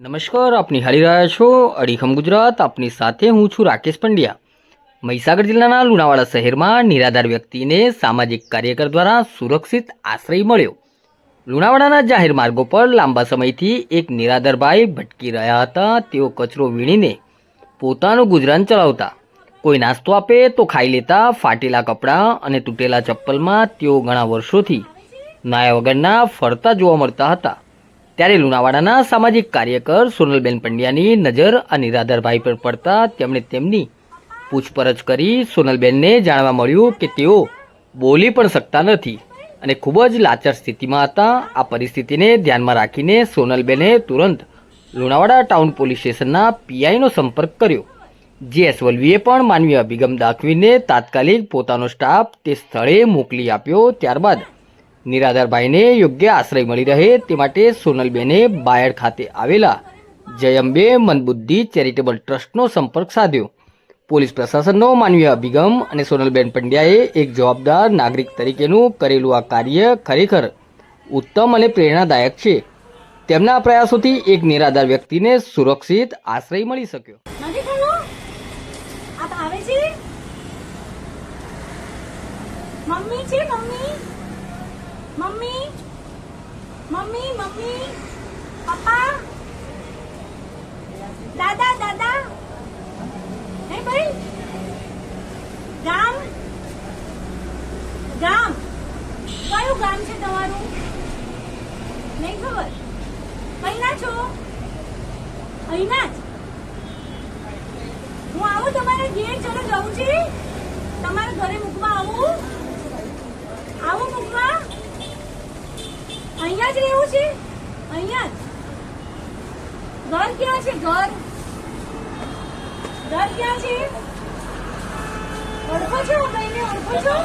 નમસ્કાર આપ નિહાળી રહ્યા છો અડીખમ ગુજરાત. આપની સાથે હું છું રાકેશ પંડ્યા. મહીસાગર જિલ્લાના લુણાવાડા શહેરમાં નિરાધાર વ્યક્તિને સામાજિક કાર્યકર દ્વારા સુરક્ષિત આશ્રય મળ્યો. લુણાવાડાના જાહેર માર્ગો પર લાંબા સમયથી એક નિરાધાર ભાઈ ભટકી રહ્યા હતા. તેઓ કચરો વીણીને પોતાનું ગુજરાન ચલાવતા. કોઈ નાસ્તો આપે તો ખાઈ લેતા, ફાટેલા કપડાં અને તૂટેલા ચપ્પલમાં તેઓ ઘણા વર્ષોથી નાયા વગરના ફરતા જોવા મળતા હતા. ત્યારે લુણાવાડાના સામાજિક કાર્યકર સોનલબેન પંડ્યાની નજર અનિરાધરભાઈ નિરાધારભાઈ પર પડતા તેમણે તેમની પૂછપરછ કરી સોનલબેનને જાણવા મળ્યું કે તેઓ બોલી પણ શકતા નથી અને ખૂબ જ લાચાર સ્થિતિમાં હતા. આ પરિસ્થિતિને ધ્યાનમાં રાખીને સોનલબેને તુરંત લુણાવાડા ટાઉન પોલીસ સ્ટેશનના પીઆઈનો સંપર્ક કર્યો. જીએસ વલ્વીએ પણ માનવીય અભિગમ દાખવીને તાત્કાલિક પોતાનો સ્ટાફ તે સ્થળે મોકલી આપ્યો. ત્યારબાદ નિરાધારભાઈને યોગ્ય આશ્રય મળી રહે તે માટે સોનલબેને બાયડ ખાતે આવેલા જયંબે મનબુદ્ધિ ચેરિટેબલ ટ્રસ્ટનો સંપર્ક સાધ્યો. પોલીસ પ્રશાસનનો માનવીય અભિગમ અને સોનલબેન પંડ્યાએ એક જવાબદાર નાગરિક તરીકેનું કરેલું આ કાર્ય ખરેખર ઉત્તમ અને પ્રેરણાદાયક છે. તેમના પ્રયાસોથી એક નિરાધાર વ્યક્તિને સુરક્ષિત આશ્રય મળી શક્યો. મમ્મી છે, મમ્મી. મમ્મી? Mummy mummy? પપ્પા? દાદા દાદા? હે ભાઈ? ગામ? ગામ? કયું ગામ છે તમારું? નહીં ખબર. અહીંના છો? અહીંના જ? હું આવું તમારે ઘેર, ચલો જવું છે તમારા ઘરે મૂકવા આવું આવું મૂકવા રહેવું છે? અહીંયા ઘર ક્યાં છે? ઘર. ઘર ક્યાં છે? ઓળખો છો? કઈને ઓળખો છો?